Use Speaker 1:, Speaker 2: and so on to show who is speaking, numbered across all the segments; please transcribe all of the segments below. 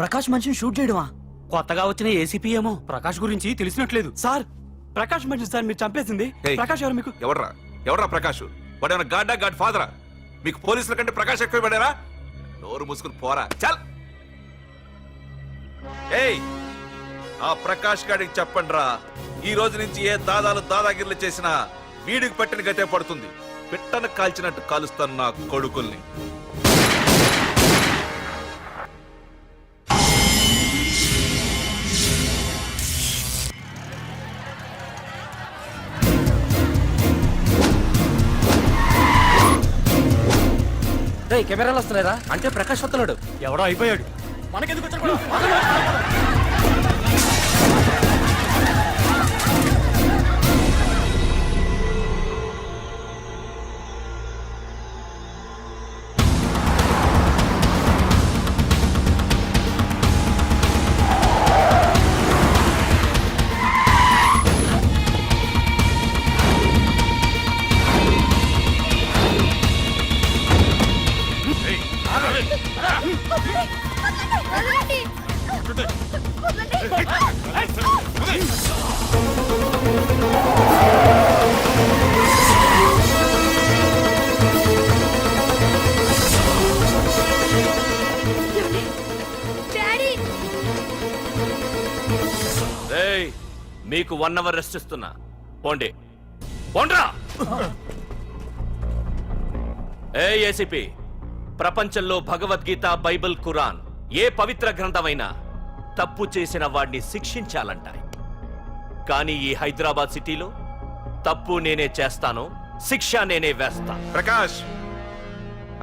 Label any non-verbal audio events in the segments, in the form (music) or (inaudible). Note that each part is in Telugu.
Speaker 1: ప్రకాష్ మనిషిని షూట్ చేయడమా?
Speaker 2: కొత్తగా వచ్చిన ఏసీపీ ఏమో? ప్రకాష్ గురించి తెలిసినట్లేదు. సార్ ప్రకాష్ మనిషి సార్ మీరు చంపేసింది.
Speaker 3: ఏయ్.
Speaker 2: ప్రకాష్ ఎవరు మీకు?
Speaker 3: ఎవర్రా? ఎవర్రా ప్రకాష్? వాడేమన్నా గాడ్డా గాడ్ ఫాదరా మీకు పోలీసుల కంటే ప్రకాష్ ఎక్కువ పడారా నోరు మూసుకుని పోరా. చల్! ఏయ్ ఆ ప్రకాష్ గాడికి చెప్పండిరా. ఈ రోజు నుంచి ఏ దాదాలు దాదాగిర్లు చేసినా వీడికి పట్టిన గతే పడుతుంది. పిట్టను కాల్చినట్టు కాలుస్తాను నా కొడుకుల్ని.
Speaker 1: కెమెరాలు వస్తున్నారా అంటే ప్రకాష్ వస్తున్నాడు
Speaker 2: ఎవడో అయిపోయాడు. మనకెందుకు వచ్చాడు
Speaker 4: వన్ అవర్ రెస్ట్ ఇస్తున్నా. పోండి. పోండ్రా! ఏ ఏసీపీ ప్రపంచంలో భగవద్గీత బైబిల్ ఖురాన్ ఏ పవిత్ర గ్రంథమైనా తప్పు చేసిన వాడిని శిక్షించాలంటాయి కానీ ఈ హైదరాబాద్ సిటీలో తప్పు నేనే చేస్తాను శిక్ష నేనే వేస్తా.
Speaker 3: ప్రకాష్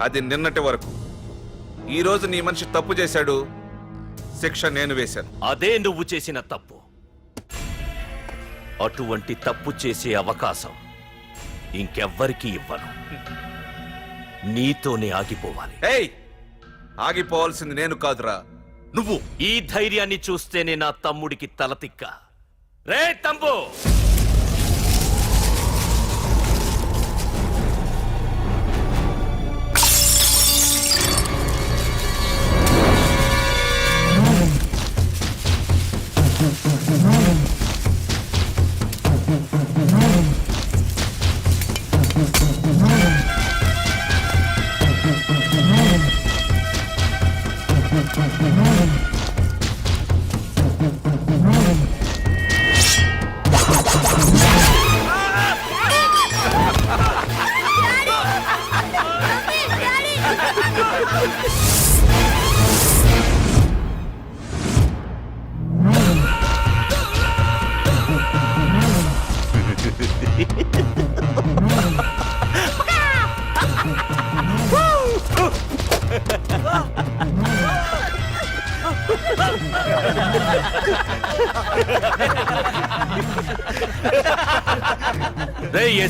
Speaker 3: అది నిన్నటి వరకు. ఈ రోజు నీ మనిషి తప్పు చేశాడు శిక్ష నేను వేశాను.
Speaker 4: అదే నువ్వు చేసిన తప్పు. అటువంటి తప్పు చేసే అవకాశం ఇంకెవ్వరికీ ఇవ్వను. నీతోనే ఆగిపోవాలి.
Speaker 3: ఏయ్! ఆగిపోవాల్సింది నేను కాదురా. నువ్వు.
Speaker 4: ఈ ధైర్యాన్ని చూస్తేనే నా తమ్ముడికి తలతిక్క రే తమ్ము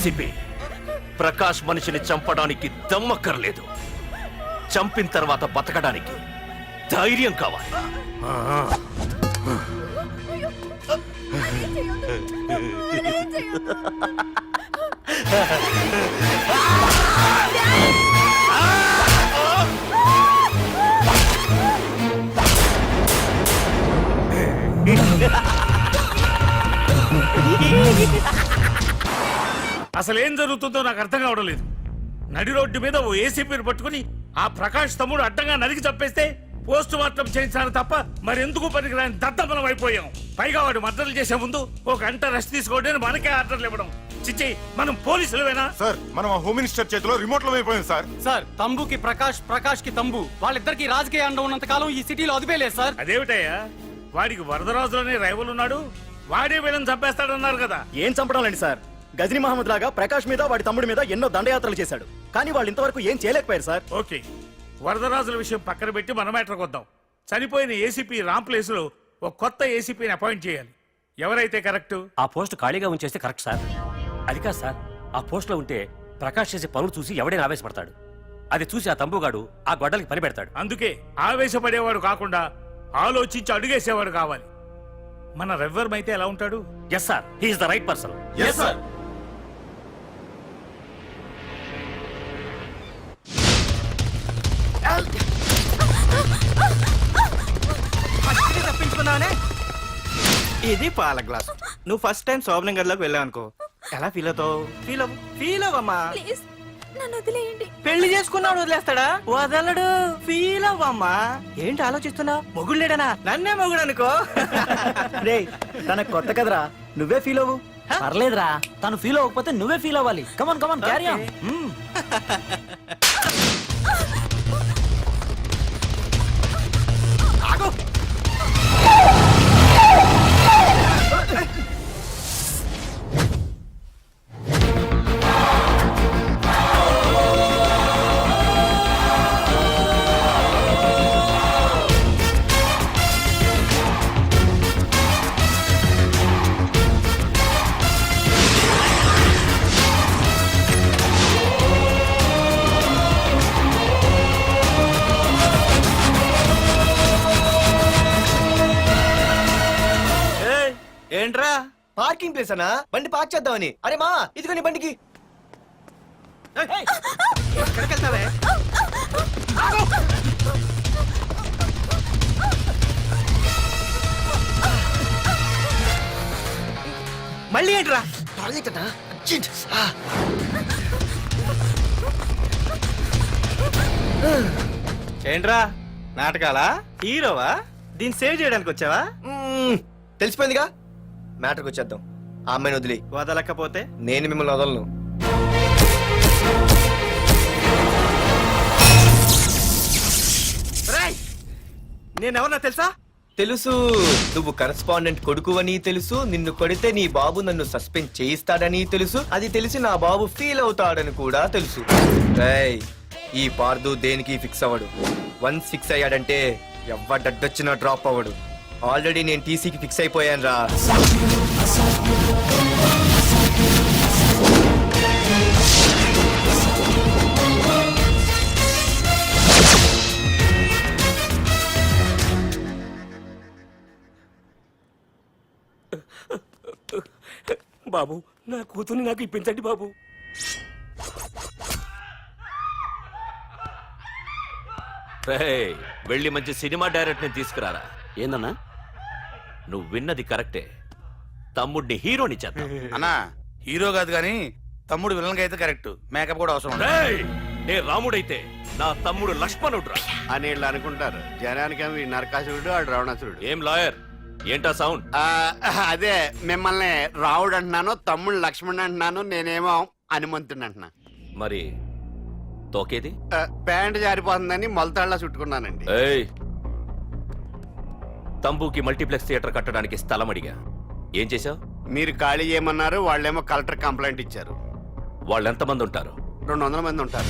Speaker 4: డీసీపీ ప్రకాష్ మనిషిని చంపడానికి దమ్మక్కర్లేదు చంపిన తర్వాత బతకడానికి ధైర్యం కావాలి
Speaker 5: అసలు ఏం జరుగుతుందో నాకు అర్థం కావడం లేదు. నడి రోడ్డు మీద ఓ ఏసీపీని పట్టుకుని ఆ ప్రకాష్ తమ్ముడు అడ్డంగా నరికి చంపేస్తే పోస్ట్ మార్టం చేయించాను తప్ప మరెందుకు పనికిరాని దత్తమలం అయిపోయాం. పైగా వాడు మద్దతులు చేసే ముందు ఒక గంట రెస్ట్ తీసుకోవడానికి మనకే ఆర్డర్లు ఇవ్వడం. చిచ్చి మనం పోలీసులవేనా?
Speaker 6: సార్ మనం ఆ హోమ్ మినిస్టర్ చేతిలో రిమోట్లో అయిపోయింది సార్.
Speaker 7: సార్ తంబుకి ప్రకాష్ ప్రకాష్కి తంబు. వాళ్ళిద్దరికి రాజకీయ అండం ఉన్నంత కాలం ఈ సిటీలో అదిపేలేదు సార్.
Speaker 5: అదేమిటయ్యా? వాడికి వరదరాజులోనే రైవల్ ఉన్నాడు వాడే వీళ్ళని చంపేస్తాడన్నారు కదా.
Speaker 8: ఏం చంపడం లేండి సార్? గజనీ మహమ్మద్ లాగా ప్రకాష్ మీద వాడి తమ్ముడి మీద ఎన్నో దండయాత్రలు చేశాడు. కానీ వాళ్ళు ఇంతవరకు ఏం చేయలేకపోయారు సార్.
Speaker 5: ఓకే. వరదరాజుల విషయం పక్కన పెట్టి మన మ్యాటర్కి వద్దాం చనిపోయిన ఏసీపీ రామ్ ప్లేస్లో ఒక కొత్త ఏసీపీని అపాయింట్ చేయాలి. ఎవరైతే కరెక్ట్?
Speaker 1: ఆ పోస్ట్ ఖాళీగా ఉంచేస్తే కరెక్ట్ సార్. అది కాదు సార్ ఆ పోస్ట్లో ఉంటే ప్రకాష్ చేసే పనులు చూసి ఎవడైనా ఆవేశపడతాడు. అది చూసి ఆ తంబుగాడు ఆ గొడ్డలకి పని పెడతాడు.
Speaker 5: అందుకే ఆవేశపడేవాడు కాకుండా ఆలోచించి అడుగేసేవాడు కావాలి. మన రెవ్వరం అయితే ఎలా ఉంటాడు?
Speaker 1: Yes sir he is the right person
Speaker 6: yes sir
Speaker 7: తప్పించుకున్నావనే? ఇది పాల గ్లాస్. నువ్వు ఫస్ట్ టైం శోభనం గదిలోకి వెళ్ళావు అనుకో ఎలా ఫీల్ అవుతావు? ఫీల్ అవ్వు. ఫీల్ అవ్వమ్మా.
Speaker 2: ప్లీజ్ నన్ను వదిలేయండి.
Speaker 7: పెళ్ళి చేసుకున్నాడు వదిలేస్తాడా? వదలడు. ఫీల్ అవ్వమ్మా. ఏంటి ఆలోచిస్తున్నావు? మొగుడు లేడనా? నన్నే మొగుడు అనుకో. (laughs)
Speaker 8: రే తనకు కొత్త కదరా. నువ్వే ఫీల్ అవ్వు.
Speaker 7: పర్లేదురా. తను ఫీల్ అవ్వకపోతే నువ్వే ఫీల్ అవ్వాలి. Come on come on carry
Speaker 8: parking place అనా బండి పార్క్ చేద్దామని. అరే మా ఇదిగో నీ బండికి.
Speaker 7: మళ్ళీ ఏంట్రా? ఏంట్రా నాటకాలా? హీరోవా? దీన్ని సేవ్ చేయడానికి వచ్చావా?
Speaker 8: తెలిసిపోయిందిగా. మ్యాటర్కి వచ్చేద్దాం. ఆ అమ్మాయిని వదిలి
Speaker 7: వదలకపోతే?
Speaker 8: నేను మిమ్మల్ని వదలను.
Speaker 7: రేయ్! నేనెవరన్నా తెలుసా?
Speaker 8: తెలుసు. నువ్వు కరస్పాండెంట్ కొడుకు అని తెలుసు. నిన్ను కొడితే నీ బాబు నన్ను సస్పెండ్ చేయిస్తాడని తెలుసు. అది తెలిసి నా బాబు ఫీల్ అవుతాడని కూడా తెలుసు. రేయ్, ఈ పార్దు దేనికి ఫిక్స్ అవ్వడు? వన్స్ ఫిక్స్ అయ్యాడంటే ఎవ్వడడ్డొచ్చినా డ్రాప్ అవ్వడు. ఆల్రెడీ నేను టీసీకి ఫిక్స్ అయిపోయాను రా
Speaker 1: బాబు నా కూతుర్ని నాకు ఇప్పించండి బాబు. రేయ్, వెళ్ళి మంచి సినిమా డైరెక్ట్ని తీసుకురారా. ఏందన్నా? నువ్వు విన్నది కరెక్టే. తమ్ముడిని హీరోని చేద్దాం. (laughs)
Speaker 6: అన్నా హీరో కాదు కానీ తమ్ముడు విలన్ అయితే కరెక్ట్. మేకప్ కూడా అవసరం ఉండదు.
Speaker 4: రేయ్, నే రాముడైతే నా తమ్ముడు లక్ష్మణుడ్రా.
Speaker 9: అని వీళ్ళు అనుకుంటారు. జనానికేమో ఈ నరకాసురుడు ఆడు రావణాసురుడు.
Speaker 4: ఏం లాయర్? ఏంటా సౌండ్?
Speaker 9: ఆ, అదే మిమ్మల్ని రావుడు అంటున్నాను తమ్ముడు లక్ష్మణ్ అంటున్నాను నేనేమో హనుమంతుడు అంటున్నా.
Speaker 4: మరి తోకేది?
Speaker 9: ఆ, ప్యాంట్ జారిపోతుందని మొలతాళ్ళ చుట్టుకున్నానండి.
Speaker 4: ఏయ్ తంబుకి మల్టీప్లెక్స్ థియేటర్ కట్టడానికి స్థలం అడిగా. ఏం చేశావు?
Speaker 9: మీరు ఖాళీ చేయమన్నారు వాళ్ళేమో కలెక్టర్ కంప్లైంట్ ఇచ్చారు.
Speaker 4: వాళ్ళు ఎంతమంది ఉంటారు?
Speaker 9: రెండు వందల మంది ఉంటారు.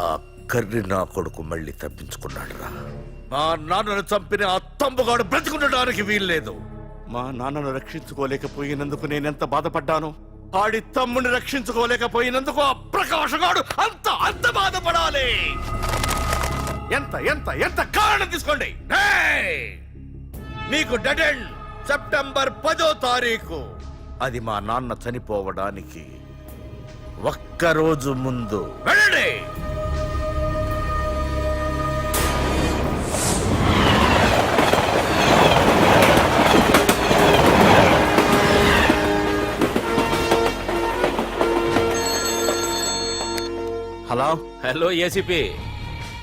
Speaker 10: ఆ కర్రి నా కొడుకు మళ్ళీ తప్పించుకున్నాడు రా మా నాన్నను చంపిన ఆ తంబుగాడు బ్రతికుండడానికి వీల్లేదు. మా నాన్నను రక్షించుకోలేకపోయినందుకు నేనెంత బాధపడ్డాను? ఆడి తమ్ముని రక్షించుకోలేకపోయినందుకు ఆ ప్రకాశగాడు అంత అంత బాధపడాలి. ఎంత ఎంత ఎంత కారణం తీసుకోండి! మీకు డెడ్ ఎండ్ సెప్టెంబర్ పదో తారీఖు. అది మా నాన్న చనిపోవడానికి ఒక్కరోజు ముందు. వెళ్ళండి.
Speaker 8: Hello.
Speaker 4: Hello ACP.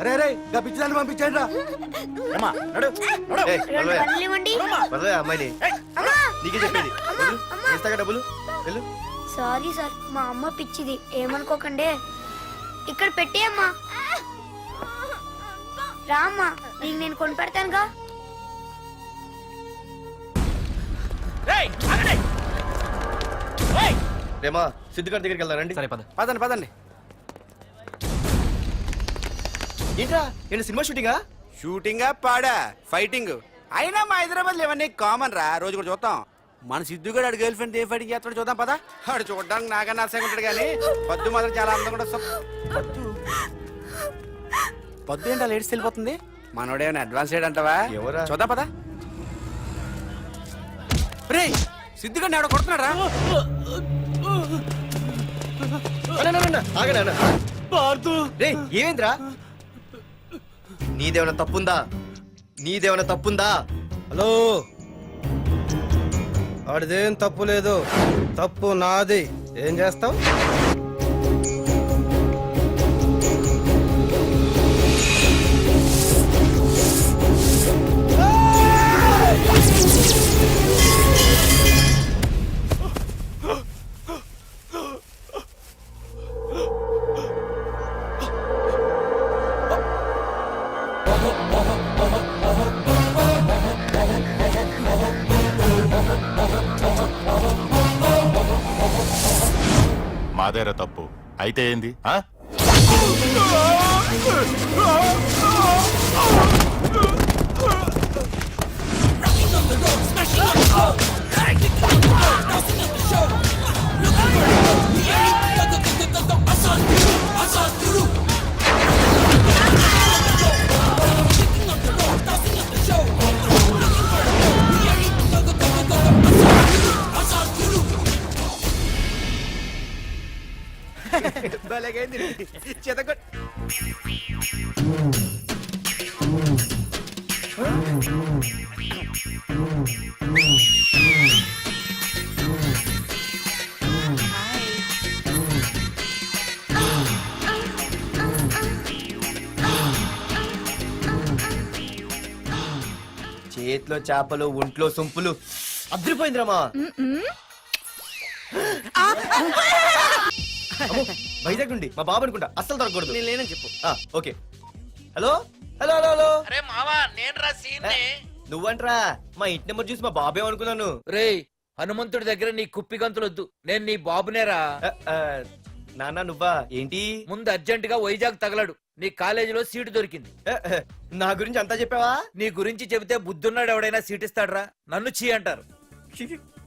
Speaker 9: అరే అరే గా పిచ్చిదాన్ని పంపించండి రా.
Speaker 8: ఏయ్, వదలవయ్యా. వదలవయ్యా అమ్మాయిని. నీకే చెప్పేది. డబ్బులు. వెళ్ళు.
Speaker 11: సారీ సార్ మా అమ్మ పిచ్చిది. ఏమనుకోకండి. ఇక్కడ పెట్టేయమ్మా రామ్మా నీకు నేను కొని పెడతానుగా.
Speaker 8: రేమా సిద్ధిగాడి దగ్గరికి వెళ్దాం రండి. సరే పద
Speaker 9: పదండి పదండి.
Speaker 8: ఏంట్రా ఏంటి సినిమా షూటింగా?
Speaker 9: షూటింగ్ పాడా ఫైటింగ్. అయినా మా హైదరాబాద్ ఇవన్నీ కామన్ రా రోజు కూడా చూద్దాం మన సిద్ధు కూడా ఆడు గర్ల్ ఫ్రెండ్ ఏ ఫైటింగ్ చేస్తాడు చూద్దాం పదా. ఆడు చూడడానికి నాకన్నా అసహ్యంగా ఉంటాడు కానీ పద్దు మాత్రం చాలా అందంగా కూడా పద్దు. పద్దు ఏంటో లేడీస్ వెళ్ళిపోతుంది? మనోడేమైనా అడ్వాన్స్ అంటావా?
Speaker 8: ఎవరా?
Speaker 9: చూద్దాం పదా. రే సిద్ధుగా ఆడ కొడుతున్నాడు రా.
Speaker 8: ఆగనా రే ఏమైందిరా? నీదేమైనా తప్పుందా? నీదేమైనా తప్పుందా?
Speaker 12: హలో. ఆడిదేం తప్పు లేదు. తప్పు నాది. ఏం చేస్తావు?
Speaker 13: మాదేరా తప్పు అయితే ఏంది ఆ?
Speaker 8: చేతిలో చేపలు ఒంట్లో సొంపులు. అదిరిపోయిందిరామా వైజాగ్ నుండి మా బాబు అనుకుంటా. అస్సలు దొరకకూడదు.
Speaker 9: నేను లేనని చెప్పు.
Speaker 8: ఆ, okay. Hello? Hello hello hello?
Speaker 14: అరే మావా నేను రా సీన్
Speaker 8: నువ్వంట్రా మా ఇంటి నెంబర్ చూసి మా బాబే అనుకున్నాను.
Speaker 14: రేయ్ హనుమంతుడి దగ్గర నీ కుప్పి గంతులొద్దు. నేను నీ బాబునేరా.
Speaker 8: ఆ, ఆ, నాన్న నువ్వా? ఏంటి?
Speaker 14: ముందు అర్జెంట్గా వైజాగ్ తగలడు. నీ కాలేజీలో సీటు దొరికింది.
Speaker 8: ఆ, ఆ, నా గురించి అంతా చెప్పావా?
Speaker 14: నీ గురించి చెబితే బుద్ధున్నాడు ఎవడైనా సీట్ ఇస్తాడ్రా నన్ను చీ అంటారు.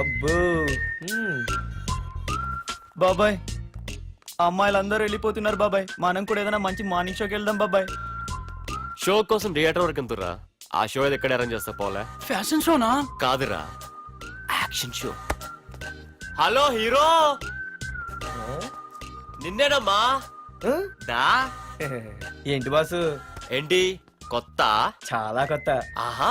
Speaker 8: అబ్బో.
Speaker 15: బాబాయ్ అమ్మాయిలందరూ వెళ్ళిపోతున్నారు బాబాయ్. మనం కూడా ఏదైనా మంచి మార్నింగ్ షోకి వెళ్దాం బాబాయ్.
Speaker 16: షో కోసం థియేటర్ వరకు ఎంతురా ఆ షో ఏది ఎక్కడ అరేంజ్ చేస్తా పోలే.
Speaker 15: ఫ్యాషన్ షోనా
Speaker 16: కాదురా. Action show hello hero. నిన్నేనమ్మా? దా
Speaker 8: ఏంటి బాసు?
Speaker 16: ఏంటి? కొత్త?
Speaker 8: చాలా కొత్త.
Speaker 16: ఆహా.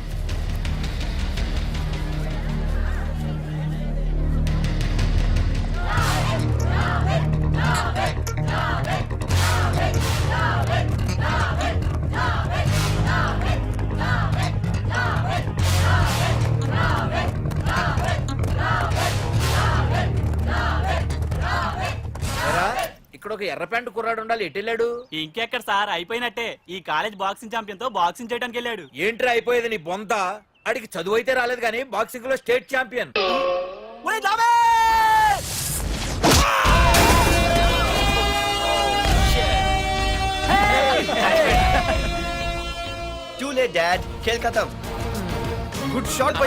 Speaker 14: ఒక ఎర్ర ప్యాంటు కుర్రాడు ఉండాలి ఎటు వెళ్ళాడు?
Speaker 15: ఇంకెక్కడ సార్? అయిపోయినట్టే. ఈ కాలేజ్ బాక్సింగ్ ఛాంపియన్తో బాక్సింగ్ చేయడానికి వెళ్ళాడు.
Speaker 14: ఏంట్రా అయిపోయేది నీ బొంత? అడిగి చదువు అయితే రాలేదు కానీ బాక్సింగ్లో స్టేట్ ఛాంపియన్
Speaker 8: లేట్ డాడ్ ఖేల్ ఖతం గుడ్ షాట్